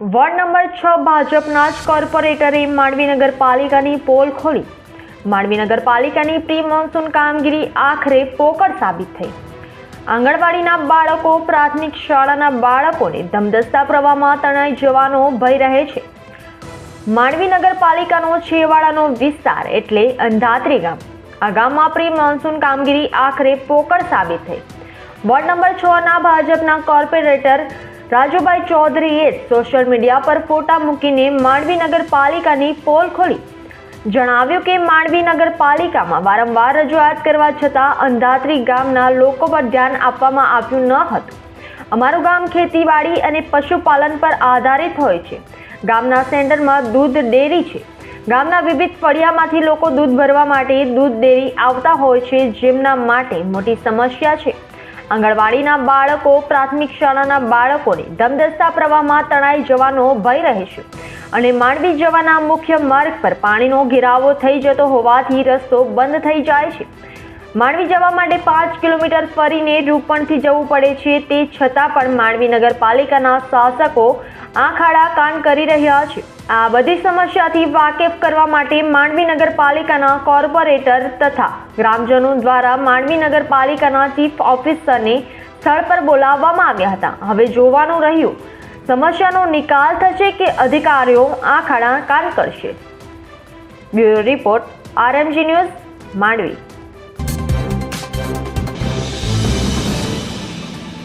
Ward number છ ભાજપના જ કોર્પોરેટરે માંડવી નગરપાલિકાની પોલ ખોલી. માંડવી નગરપાલિકાની પ્રી મોન્સૂન કામગીરી આખરે પોકળ સાબિત થઈ. આંગણવાડીના બાળકો, પ્રાથમિક શાળાના બાળકોને ધમધસતા પ્રવાહમાં તણાઈ જવાનો ભય રહે છે. માંડવી નગરપાલિકાનો છેવાડાનો વિસ્તાર એટલે અંધાત્રી ગામ. આ ગામમાં પ્રી મોન્સૂન કામગીરી આખરે પોકળ સાબિત થઈ. વોર્ડ નંબર છ ના ભાજપના કોર્પોરેટર રાજુભાઈ ચૌધરીએ સોશિયલ મીડિયા પર ફોટા મૂકીને માંડવી નગરપાલિકાની પોલ ખોલી. જણાવ્યું કે માંડવી નગરપાલિકામાં વારંવાર રજૂઆત કરવા છતાં અંધાત્રી ગામના લોકો પર ધ્યાન આપવામાં આવ્યું ન હતું. અમારું ગામ ખેતીવાડી અને પશુપાલન પર આધારિત હોય છે. ગામના સેન્ટરમાં દૂધ ડેરી છે. ગામના વિવિધ ફળિયામાંથી લોકો દૂધ ભરવા માટે દૂધ ડેરી આવતા હોય છે, જેમના માટે મોટી સમસ્યા છે. આંગણવાડીના બાળકો, પ્રાથમિક શાળાના બાળકોને ધમધસતા પ્રવાહમાં તણાઈ જવાનો ભય રહે છે. અને માંડવી જવાના મુખ્ય માર્ગ પર પાણીનો ઘેરાવો થઈ જતો હોવાથી રસ્તો બંધ થઈ જાય છે. માંડવી જવા માટે પાંચ કિલોમીટર ફરીને રૂપણથી જવું પડે છે. તે છતાં પણ માંડવી નગરપાલિકાના શાસકો આંખ આડા કાન કરી રહ્યા છે. આ બધી સમસ્યાથી વાકેફ કરવા માટે માંડવી નગરપાલિકાના કોર્પોરેટર તથા ગ્રામજનો દ્વારા માંડવી નગરપાલિકાના ચીફ ઓફિસરને સ્થળ પર બોલાવવામાં આવ્યા હતા. હવે જોવાનું રહ્યું. સમસ્યાનો નિકાલ થશે કે અધિકારીઓ આંખ આડા કાન કરશે? Bureau report, RMG news, Mandvi.